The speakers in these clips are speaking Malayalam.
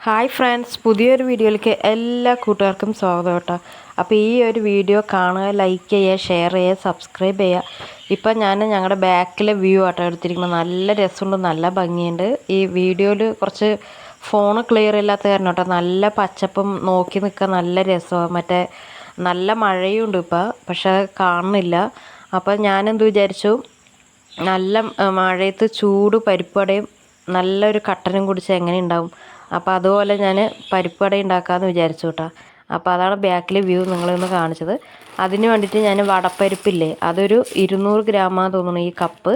ഹായ് ഫ്രണ്ട്സ് പുതിയൊരു വീഡിയോയിലേക്ക് എല്ലാ കൂട്ടുകാർക്കും സ്വാഗതം കേട്ടോ. അപ്പോൾ ഈ ഒരു വീഡിയോ കാണുക ലൈക്ക് ചെയ്യുക ഷെയർ ചെയ്യുക സബ്സ്ക്രൈബ് ചെയ്യുക. ഇപ്പം ഞാൻ ഞങ്ങളുടെ ബാക്കിലെ വ്യൂ ആട്ടോ എടുത്തിരിക്കുന്നത്. നല്ല രസമുണ്ട് നല്ല ഭംഗിയുണ്ട്. ഈ വീഡിയോയിൽ കുറച്ച് ഫോൺ ക്ലിയർ ഇല്ലാത്ത കാരണം കേട്ടോ. നല്ല പച്ചപ്പും നോക്കി നിൽക്കാൻ നല്ല രസമാണ് മറ്റേ നല്ല മഴയും ഉണ്ട് ഇപ്പോൾ പക്ഷേ കാണുന്നില്ല. അപ്പോൾ ഞാനെന്ത് വിചാരിച്ചു നല്ല മഴയത്ത് ചൂട് പരിപ്പടയും നല്ലൊരു കട്ടനും കുടിച്ച് എങ്ങനെ ഉണ്ടാവും? അപ്പോൾ അതുപോലെ ഞാൻ പരിപ്പട ഉണ്ടാക്കാമെന്ന് വിചാരിച്ചു കേട്ടോ. അപ്പോൾ അതാണ് ബാക്കിലെ വ്യൂ നിങ്ങളൊന്ന് കാണിച്ചത്. അതിന് വേണ്ടിയിട്ട് ഞാൻ വടപ്പരിപ്പില്ലേ അതൊരു ഇരുന്നൂറ് ഗ്രാമാന്ന് തോന്നുന്നു ഈ കപ്പ്.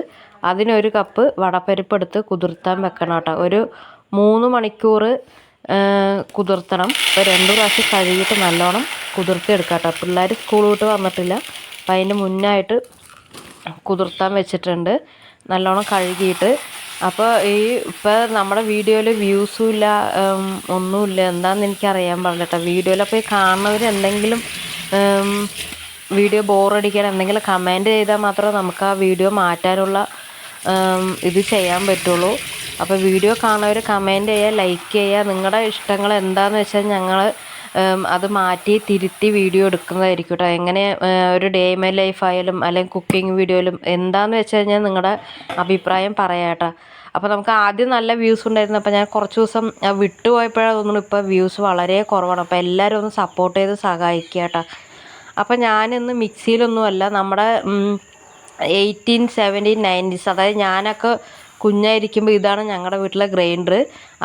അതിനൊരു കപ്പ് വടപ്പരിപ്പ് എടുത്ത് കുതിർത്താൻ വെക്കണം കേട്ടോ. ഒരു മൂന്ന് മണിക്കൂർ കുതിർത്തണം. ഇപ്പോൾ രണ്ട് പ്രാവശ്യം കഴുകിയിട്ട് നല്ലോണം കുതിർത്തി എടുക്കാം കേട്ടോ. പിള്ളേർ സ്കൂൾ വിട്ട് വന്നിട്ടില്ല. അപ്പം അതിന് മുന്നായിട്ട് കുതിർത്താൻ വെച്ചിട്ടുണ്ട്. നല്ലോണം കഴുകിയിട്ട് അപ്പോൾ ഈ ഇപ്പം നമ്മുടെ വീഡിയോയിൽ വ്യൂസും ഇല്ല ഒന്നുമില്ല എന്താണെന്ന് എനിക്കറിയാൻ പാടില്ല വീഡിയോയിൽ അപ്പോൾ ഈ കാണുന്നവർ എന്തെങ്കിലും വീഡിയോ ബോറടിക്കാൻ എന്തെങ്കിലും കമന്റ് ചെയ്താൽ മാത്രമേ നമുക്ക് ആ വീഡിയോ മാറ്റാനുള്ള ഇത് ചെയ്യാൻ പറ്റുള്ളൂ. അപ്പോൾ വീഡിയോ കാണുന്നവർ കമന്റ് ചെയ്യുക ലൈക്ക് ചെയ്യുക നിങ്ങളുടെ ഇഷ്ടങ്ങൾ എന്താണെന്ന് വെച്ചാൽ ഞങ്ങൾ അത് മാറ്റി തിരുത്തി വീഡിയോ എടുക്കുന്നതായിരിക്കും കേട്ടോ എങ്ങനെ ഒരു ഡേ മൈ ലൈഫ് ആയാലും അല്ലെങ്കിൽ കുക്കിംഗ് വീഡിയോയിലും എന്താണെന്ന് വെച്ച് കഴിഞ്ഞാൽ നിങ്ങളുടെ അഭിപ്രായം പറയാം കേട്ടോ അപ്പോൾ നമുക്ക് ആദ്യം നല്ല വ്യൂസ് ഉണ്ടായിരുന്നു. അപ്പോൾ ഞാൻ കുറച്ച് ദിവസം വിട്ടുപോയപ്പോഴാണ് തോന്നുന്നു ഇപ്പോൾ വ്യൂസ് വളരെ കുറവാണ്. അപ്പോൾ എല്ലാവരും ഒന്ന് സപ്പോർട്ട് ചെയ്ത് സഹായിക്കുക കേട്ടോ അപ്പോൾ ഞാനിന്ന് മിക്സിയിലൊന്നുമല്ല നമ്മുടെ എയ്റ്റീൻ സെവന്റീൻ നയന്റീസ് അതായത് ഞാനൊക്കെ കുഞ്ഞായിരിക്കുമ്പോൾ ഇതാണ് ഞങ്ങളുടെ വീട്ടിലെ ഗ്രൈൻഡർ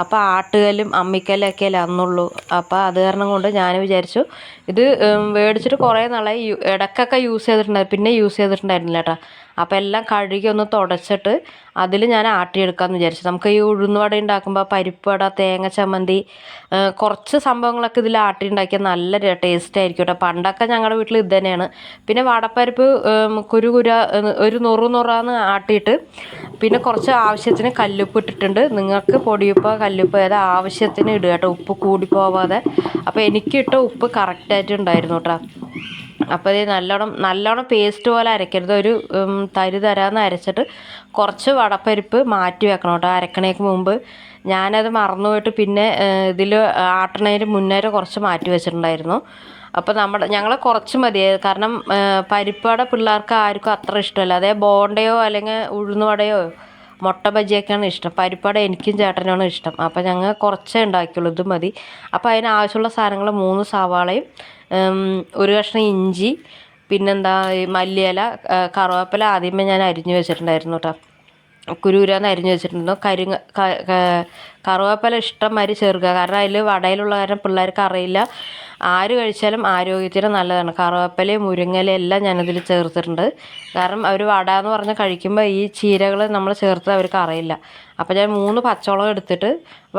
അപ്പോൾ ആട്ടുകല്ലും അമ്മിക്കല്ലും ഒക്കെ അല്ലേ അന്നുള്ളൂ. അപ്പോൾ അത് കാരണം കൊണ്ട് ഞാൻ വിചാരിച്ചു ഇത് മേടിച്ചിട്ട് കുറേ നാളായി ഇടയ്ക്കൊക്കെ യൂസ് ചെയ്തിട്ടുണ്ടായിരുന്നു പിന്നെ യൂസ് ചെയ്തിട്ടുണ്ടായിരുന്നില്ല കേട്ടോ അപ്പോൾ എല്ലാം കഴുകി ഒന്ന് തുടച്ചിട്ട് അതിൽ ഞാൻ ആട്ടിയെടുക്കാമെന്ന് വിചാരിച്ചു. നമുക്ക് ഈ ഉഴുന്നുവട ഉണ്ടാക്കുമ്പോൾ പരിപ്പ് വട തേങ്ങ ചമ്മന്തി കുറച്ച് സംഭവങ്ങളൊക്കെ ഇതിൽ ആട്ടി ഉണ്ടാക്കിയാൽ നല്ല ടേസ്റ്റ് ആയിരിക്കും കേട്ടോ പണ്ടൊക്കെ ഞങ്ങളുടെ വീട്ടിൽ ഇത് തന്നെയാണ്. പിന്നെ വടപ്പരിപ്പ് കുരുകുര കുരു കുര ഒരു നുറു നുറാന്ന് ആട്ടിയിട്ട് പിന്നെ കുറച്ച് ആവശ്യത്തിന് കല്ലുപ്പ് ഇട്ടിട്ടുണ്ട്. നിങ്ങൾക്ക് പൊടിയുപ്പ് കല്ലുപ്പ് ഏത് ആവശ്യത്തിന് ഇടുക കേട്ടോ ഉപ്പ് കൂടിപ്പോവാതെ. അപ്പോൾ എനിക്കിട്ട ഉപ്പ് കറക്റ്റായിട്ട് ഉണ്ടായിരുന്നു കേട്ടോ അപ്പോൾ ഇത് നല്ലോണം നല്ലോണം പേസ്റ്റ് പോലെ അരയ്ക്കരുത് ഒരു തരി തരാന്ന് അരച്ചിട്ട് കുറച്ച് വടപ്പരിപ്പ് മാറ്റി വെക്കണം കേട്ടോ അരക്കണേക്ക് മുമ്പ് ഞാനത് മറന്നുപോയിട്ട് പിന്നെ ഇതിൽ ആട്ടണേന് മുന്നേ കുറച്ച് മാറ്റി വെച്ചിട്ടുണ്ടായിരുന്നു. അപ്പോൾ നമ്മുടെ ഞങ്ങൾ കുറച്ച് മതി. കാരണം പരിപ്പട പിള്ളേർക്ക് ആർക്കും അത്ര ഇഷ്ടമല്ല. അതേ ബോണ്ടയോ അല്ലെങ്കിൽ ഉഴുന്നുവടയോ മുട്ട ബജിയൊക്കെയാണ് ഇഷ്ടം. പരിപ്പട എനിക്കും ചേട്ടനാണ് ഇഷ്ടം. അപ്പോൾ ഞങ്ങൾ കുറച്ചേ ഉണ്ടാക്കിയുള്ളൂ ഇത് മതി. അപ്പോൾ അതിന് ആവശ്യമുള്ള സാധനങ്ങൾ മൂന്ന് സവാളയും ഒരു കഷ്ണം ഇഞ്ചി പിന്നെന്താ മല്ലിയില കറുവേപ്പില ആദ്യമേ ഞാൻ അരിഞ്ഞു വെച്ചിട്ടുണ്ടായിരുന്നു കേട്ടോ കുരൂരാന്ന് അരിഞ്ഞ് വെച്ചിട്ടുണ്ട് കരിങ്ങ കറുവേപ്പില ഇഷ്ടം മാതിരി ചേർക്കുക. കാരണം അതിൽ വടയിലുള്ള കാരണം പിള്ളേർക്ക് അറിയില്ല. ആര് കഴിച്ചാലും ആരോഗ്യത്തിന് നല്ലതാണ്. കറുവേപ്പിലയും മുരിങ്ങയിലയും എല്ലാം ഞാനതിൽ ചേർത്തിട്ടുണ്ട്. കാരണം അവർ വട എന്ന് പറഞ്ഞ് കഴിക്കുമ്പോൾ ഈ ചീരകൾ നമ്മൾ ചേർത്ത് അവർക്ക് അറിയില്ല. അപ്പോൾ ഞാൻ മൂന്ന് പച്ചമുളക് എടുത്തിട്ട്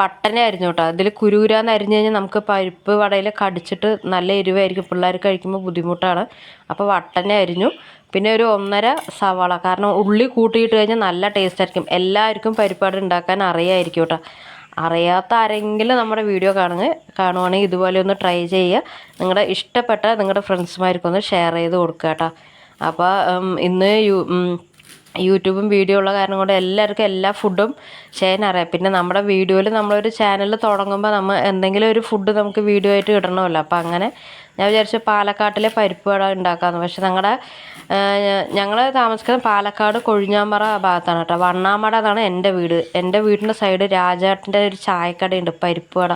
വട്ടനെ അരിഞ്ഞു കേട്ടോ അതിൽ കുരൂരാന്ന് അരിഞ്ഞു കഴിഞ്ഞാൽ നമുക്ക് പരിപ്പ് വടയിൽ കടിച്ചിട്ട് നല്ല എരിവായിരിക്കും. പിള്ളേർ കഴിക്കുമ്പോൾ ബുദ്ധിമുട്ടാണ്. അപ്പോൾ വട്ടനെ അരിഞ്ഞു. പിന്നെ ഒരു ഒന്നര സവാള. കാരണം ഉള്ളി കൂട്ടിയിട്ട് കഴിഞ്ഞാൽ നല്ല ടേസ്റ്റ് ആയിരിക്കും. എല്ലാവർക്കും പരിപ്പാട് ഉണ്ടാക്കാൻ അറിയായിരിക്കും കേട്ടോ. അറിയാത്ത ആരെങ്കിലും നമ്മുടെ വീഡിയോ കാണുക കാണുവാണെങ്കിൽ ഇതുപോലെ ഒന്ന് ട്രൈ ചെയ്യുക. നിങ്ങളുടെ ഇഷ്ടപ്പെട്ട നിങ്ങളുടെ ഫ്രണ്ട്സുമാർക്കൊന്ന് ഷെയർ ചെയ്ത് കൊടുക്കുക കേട്ടോ. അപ്പോൾ ഇന്ന് യു യൂട്യൂബും വീഡിയോ ഉള്ള കാരണം കൊണ്ട് എല്ലാവർക്കും എല്ലാ ഫുഡും ചെയ്യാൻ അറിയാം. പിന്നെ നമ്മുടെ വീഡിയോയിൽ നമ്മളൊരു ചാനൽ തുടങ്ങുമ്പോൾ നമ്മൾ എന്തെങ്കിലും ഒരു ഫുഡ് നമുക്ക് വീഡിയോ ആയിട്ട് ഇടണമല്ലോ അപ്പോൾ അങ്ങനെ ഞാൻ വിചാരിച്ചു പാലക്കാട്ടിലെ പരിപ്പ് വട ഉണ്ടാക്കാമെന്ന് പക്ഷെ ഞങ്ങളുടെ ഞങ്ങൾ താമസിക്കുന്നത് പാലക്കാട് കൊഴിഞ്ഞാമ്പറ ഭാഗത്താണ് കേട്ടോ. വണ്ണാമട എന്നാണ് എന്റെ വീട്. എന്റെ വീടിന്റെ സൈഡ് രാജാട്ടിന്റെ ഒരു ചായക്കടയുണ്ട് പരിപ്പ് വട.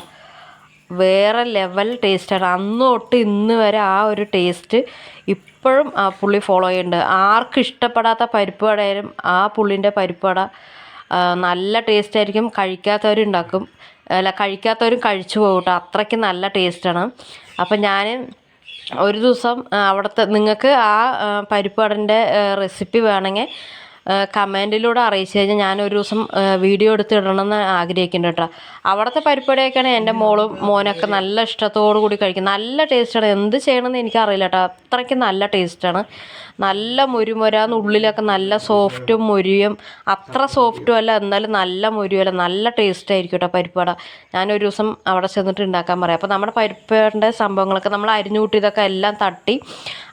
വേറെ ലെവൽ ടേസ്റ്റാണ്. അന്ന് തൊട്ട് ഇന്ന് വരെ ആ ഒരു ടേസ്റ്റ് ഇപ്പോഴും ആ പുള്ളി ഫോളോ ചെയ്യുന്നുണ്ട് ആർക്കും ഇഷ്ടപ്പെടാത്ത പരിപ്പ് വടയായാലും ആ പുള്ളിന്റെ പരിപ്പ് വട നല്ല ടേസ്റ്റ് ആയിരിക്കും കഴിക്കാത്തവരുണ്ടാക്കും. അല്ല കഴിക്കാത്തവരും കഴിച്ചു പോകും കേട്ടോ. അത്രയ്ക്ക് നല്ല ടേസ്റ്റാണ് അപ്പം ഞാൻ ഒരു ദിവസം അവിടുത്തെ നിങ്ങൾക്ക് ആ, പരിപ്പ് വടന്റെ റെസിപ്പി വേണമെങ്കിൽ കമന്റിലൂടെ അറിയിച്ചു കഴിഞ്ഞാൽ ഞാൻ ഒരു ദിവസം വീഡിയോ എടുത്ത് ഇടണമെന്ന് ആഗ്രഹിക്കുന്നുണ്ട് കേട്ടോ. അവിടുത്തെ പരിപ്പടിയൊക്കെയാണ് എന്റെ മോളും മോനൊക്കെ നല്ല ഇഷ്ടത്തോടു കൂടി കഴിക്കും നല്ല ടേസ്റ്റാണ്. എന്ത് ചെയ്യണമെന്ന് എനിക്കറിയില്ല കേട്ടോ. അത്രയ്ക്ക് നല്ല ടേസ്റ്റാണ്. നല്ല മുരുമുരാന്ന് ഉള്ളിലൊക്കെ നല്ല സോഫ്റ്റും മുരിയും. അത്ര സോഫ്റ്റും അല്ല എന്നാലും നല്ല മുരിയല്ല നല്ല ടേസ്റ്റ് ആയിരിക്കും കേട്ടോ പരിപ്പട ഞാനൊരു ദിവസം അവിടെ ചെന്നിട്ട് ഉണ്ടാക്കാൻ പറയാം. അപ്പോൾ നമ്മുടെ പരിപ്പയുടെ സംഭവങ്ങളൊക്കെ നമ്മൾ അരിഞ്ഞു കൂട്ടിയതൊക്കെ എല്ലാം തട്ടി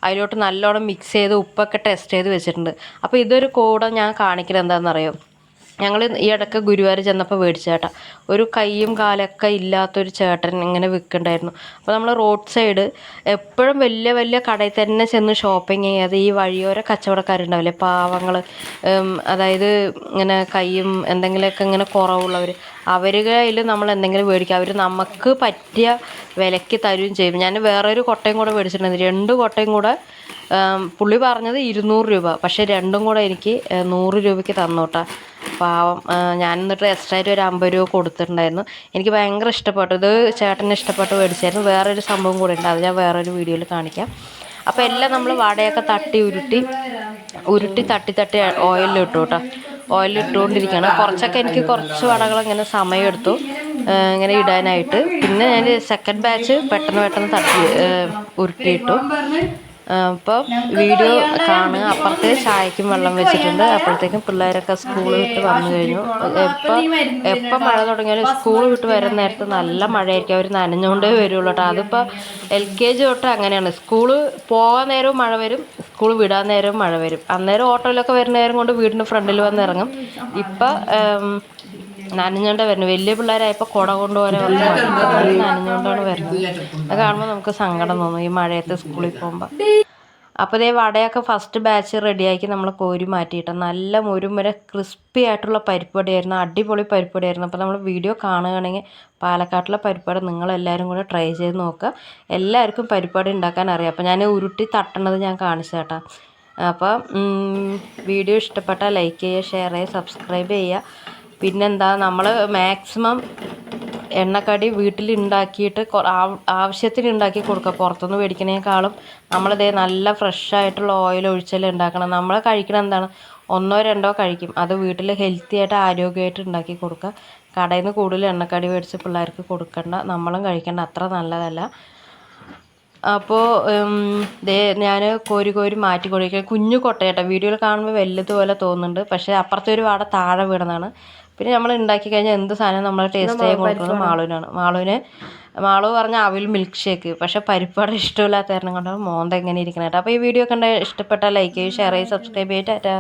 അതിലോട്ട് നല്ലോണം മിക്സ് ചെയ്ത് ഉപ്പൊക്കെ ടെസ്റ്റ് ചെയ്ത് വെച്ചിട്ടുണ്ട്. അപ്പോൾ ഇതൊരു കൂടെ ഞാൻ കാണിക്കുന്നത് എന്താണെന്നറിയോ? ഞങ്ങൾ ഈ ഇടയ്ക്ക് ഗുരുവായൂർ ചെന്നപ്പോൾ മേടിച്ച ചേട്ടാ ഒരു കൈയും കാലൊക്കെ ഇല്ലാത്തൊരു ചേട്ടൻ ഇങ്ങനെ വിൽക്കണ്ടായിരുന്നു. അപ്പോൾ നമ്മൾ റോഡ് സൈഡ് എപ്പോഴും വലിയ വലിയ കടയിൽ തന്നെ ചെന്ന് ഷോപ്പിംഗ് ചെയ്യാതെ ഈ വഴിയോര കച്ചവടക്കാരുണ്ടാവില്ലേ? പാവങ്ങൾ അതായത് ഇങ്ങനെ കൈയും എന്തെങ്കിലുമൊക്കെ ഇങ്ങനെ കുറവുള്ളവർ അവരുടെ നമ്മൾ എന്തെങ്കിലും മേടിക്കുക അവർ നമുക്ക് പറ്റിയ വിലയ്ക്ക് തരുകയും ചെയ്യും. ഞാൻ വേറൊരു കൊട്ടയും കൂടെ മേടിച്ചിട്ടുണ്ട്. രണ്ട് കൊട്ടയും കൂടെ പുള്ളി പറഞ്ഞത് ഇരുന്നൂറ് രൂപ. പക്ഷേ രണ്ടും കൂടെ എനിക്ക് നൂറ് രൂപയ്ക്ക് തന്നോട്ടാ. പാവം. ഞാൻ എന്നിട്ട് എക്സ്ട്രാ ആയിട്ട് ഒരു അമ്പത് രൂപ കൊടുത്തിട്ടുണ്ടായിരുന്നു. എനിക്ക് ഭയങ്കര ഇഷ്ടപ്പെട്ടു. ഇത് ചേട്ടന് ഇഷ്ടപ്പെട്ട് മേടിച്ചായിരുന്നു. വേറൊരു സംഭവം കൂടെ ഉണ്ട്. അത് ഞാൻ വേറൊരു വീഡിയോയിൽ കാണിക്കാം. അപ്പോൾ എല്ലാം നമ്മൾ വടയൊക്കെ തട്ടി ഉരുട്ടി ഉരുട്ടി തട്ടി തട്ടി ഓയിലിട്ടു കേട്ടോ. ഓയിലിൽ ഇട്ടുകൊണ്ടിരിക്കുകയാണ്. കുറച്ചൊക്കെ എനിക്ക് കുറച്ച് വടകൾ ഇങ്ങനെ സമയം എടുത്തു ഇങ്ങനെ ഇടാനായിട്ട്. പിന്നെ ഞാൻ സെക്കൻഡ് ബാച്ച് പെട്ടെന്ന് പെട്ടെന്ന് തട്ടി ഉരുട്ടിയിട്ടു. അപ്പോൾ വീഡിയോ കാണുക. അപ്പുറത്ത് ചായക്കും വെള്ളം വെച്ചിട്ടുണ്ട്. അപ്പോഴത്തേക്കും പിള്ളേരൊക്കെ സ്കൂൾ വിട്ട് വന്നു കഴിഞ്ഞു. എപ്പം എപ്പം മഴ തുടങ്ങിയാലും സ്കൂൾ വിട്ട് വരുന്ന നേരത്ത് നല്ല മഴയായിരിക്കും. അവർ നനഞ്ഞുകൊണ്ടേ വരുള്ളൂ കേട്ടോ. അതിപ്പോൾ എൽ കെ ജി തൊട്ട് അങ്ങനെയാണ്. സ്കൂൾ പോകാൻ നേരവും മഴ വരും സ്കൂൾ വിടാൻ നേരവും മഴ വരും. അന്നേരം ഓട്ടോയിലൊക്കെ വരുന്ന നേരം കൊണ്ട് വീടിന്റെ ഫ്രണ്ടിൽ വന്നിറങ്ങും. ഇപ്പം നനഞ്ഞുകൊണ്ടേ വരുന്നത് വലിയ പിള്ളേരായപ്പോൾ കുട കൊണ്ടുപോലെ വന്ന് നനഞ്ഞുകൊണ്ടാണ് വരുന്നത് അത് കാണുമ്പോൾ നമുക്ക് സങ്കടം തോന്നും ഈ മഴയത്ത് സ്കൂളിൽ പോകുമ്പോൾ അപ്പോൾ ഇതേ വടയൊക്കെ ഫസ്റ്റ് ബാച്ച് റെഡിയാക്കി നമ്മൾ കോരി മാറ്റിയിട്ട്. നല്ല മുരുമുര ക്രിസ്പി ആയിട്ടുള്ള പരിപ്പടിയായിരുന്നു അടിപൊളി പരിപ്പടിയായിരുന്നു അപ്പോൾ നമ്മൾ വീഡിയോ കാണുകയാണെങ്കിൽ പാലക്കാട്ടിലെ പരിപ്പാട് നിങ്ങളെല്ലാവരും കൂടെ ട്രൈ ചെയ്ത് നോക്കുക. എല്ലാവർക്കും പരിപ്പാടി ഉണ്ടാക്കാൻ അറിയാം. അപ്പോൾ ഞാൻ ഉരുട്ടി തട്ടണത് ഞാൻ കാണിച്ചു കേട്ടോ. അപ്പോൾ വീഡിയോ ഇഷ്ടപ്പെട്ടാൽ ലൈക്ക് ചെയ്യുക ഷെയർ ചെയ്യുക സബ്സ്ക്രൈബ് ചെയ്യുക. പിന്നെന്താ നമ്മൾ മാക്സിമം എണ്ണക്കടി ആവ്- ആവശ്യത്തിന് ഉണ്ടാക്കി കൊടുക്കുക പുറത്തുനിന്ന് മേടിക്കണേക്കാളും നമ്മളിതേ നല്ല ഫ്രഷായിട്ടുള്ള ഓയിൽ ഒഴിച്ചല്ലേ ഉണ്ടാക്കണം. നമ്മൾ കഴിക്കണം എന്താണ്? ഒന്നോ രണ്ടോ കഴിക്കും. അത് വീട്ടിൽ ഹെൽത്തി ആയിട്ട് ആരോഗ്യമായിട്ട് ഉണ്ടാക്കി കൊടുക്കുക കടയിൽ നിന്ന് കൂടുതൽ എണ്ണക്കടി മേടിച്ച് പിള്ളേർക്ക് കൊടുക്കണ്ട. നമ്മളും കഴിക്കേണ്ട. അത്ര നല്ലതല്ല. അപ്പോൾ ദേ ഞാൻ കോരി കോരി മാറ്റി കൊടുക്കുക കുഞ്ഞു കൊട്ടയട്ടെ. വീഡിയോയിൽ കാണുമ്പോൾ വലുതുപോലെ തോന്നുന്നുണ്ട്. പക്ഷേ അപ്പുറത്തെ ഒരു വാട താഴെ വീണതാണ്. പിന്നെ നമ്മൾ ഉണ്ടാക്കി കഴിഞ്ഞാൽ എന്ത് സാധനം നമ്മൾ ടേസ്റ്റ് ചെയ്യാൻ കൊടുക്കുന്നത് മാളുവിനാണ്. മാളുവിന് മാളു പറഞ്ഞ അവിൽ മിൽക്ക് ഷേക്ക് പക്ഷേ പരിപ്പാട് ഇഷ്ടമില്ലാത്ത കാരണം കൊണ്ടാണ് മോന്ത എങ്ങനെ ഇരിക്കുന്നത് അപ്പോൾ ഈ വീഡിയോ കണ്ട ഇഷ്ടപ്പെട്ടാൽ ലൈക്ക് ചെയ്യും ഷെയർ ചെയ്യും സബ്സ്ക്രൈബ് ചെയ്തിട്ട്